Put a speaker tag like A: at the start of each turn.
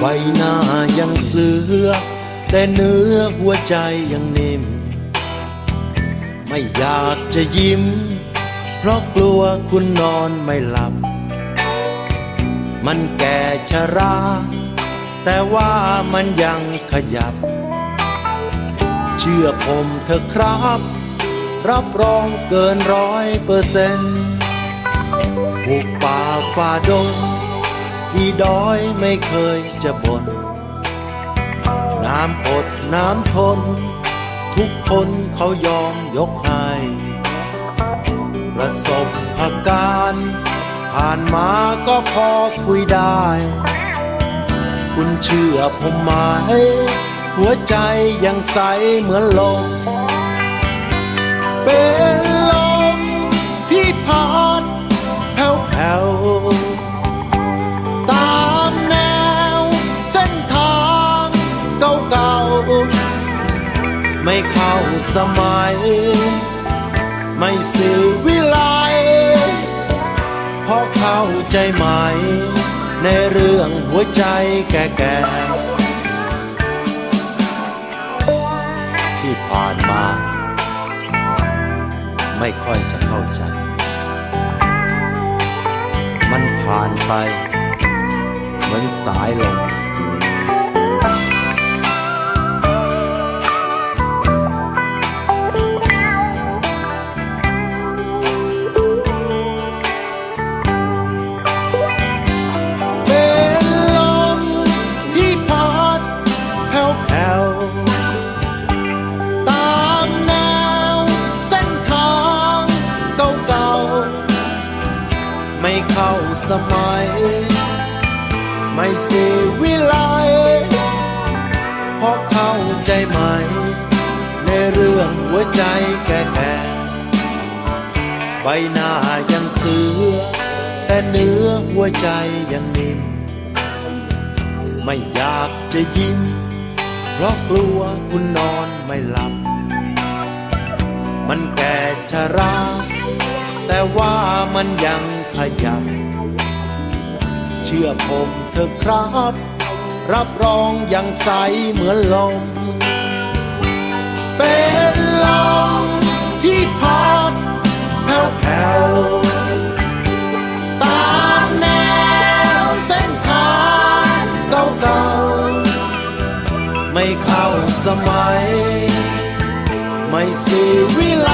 A: ใบหน้ายังเสือ แต่เนื้อหัวใจยังนิ่ม ไม่อยากจะยิ้ม เพราะกลัวคุณนอนไม่หลับ มันแก่ชรา แต่ว่ามันยังขยับ เชื่อผมเถอะครับ รับรองเกินร้อยเปอร์เซ็นต์บุกป่าฝ่าดง ที่ดอยไม่เคยจะบน่นน้ำอดน้ำทน ทุกคนเขายอมยกให้ประสบภาการณ์ผ่านมาก็พอคุยได้ คุณเชื่อผมไหมหัวใจยังใสเหมือนลมเป็น ไม่เข้าสมัย ไม่สื่อวิไลเพราะเข้าใจไหม ในเรื่องหัวใจแก่ๆที่ผ่านมา ไม่ค่อยจะเข้าใจ มันผ่านไป เหมือนสายลม สมัย ไม่เสียวิไลเพราะเข้าใจไหม ในเรื่องหัวใจแก่ๆใบหน้ายังเสือ แต่เนื้อหัวใจยังนิ่ม ไม่อยากจะยิ้มเพราะกลัวคุณนอนไม่หลับ มันแก่ชราแต่ว่ามันยังขยับ เชื่อผมเถอะครับ รับรองยังใสเหมือนลม เป็นลมที่พัดแผ่วๆตามแนวเส้นทางเก่าๆไม่เข้าสมัย ไม่สีวิไล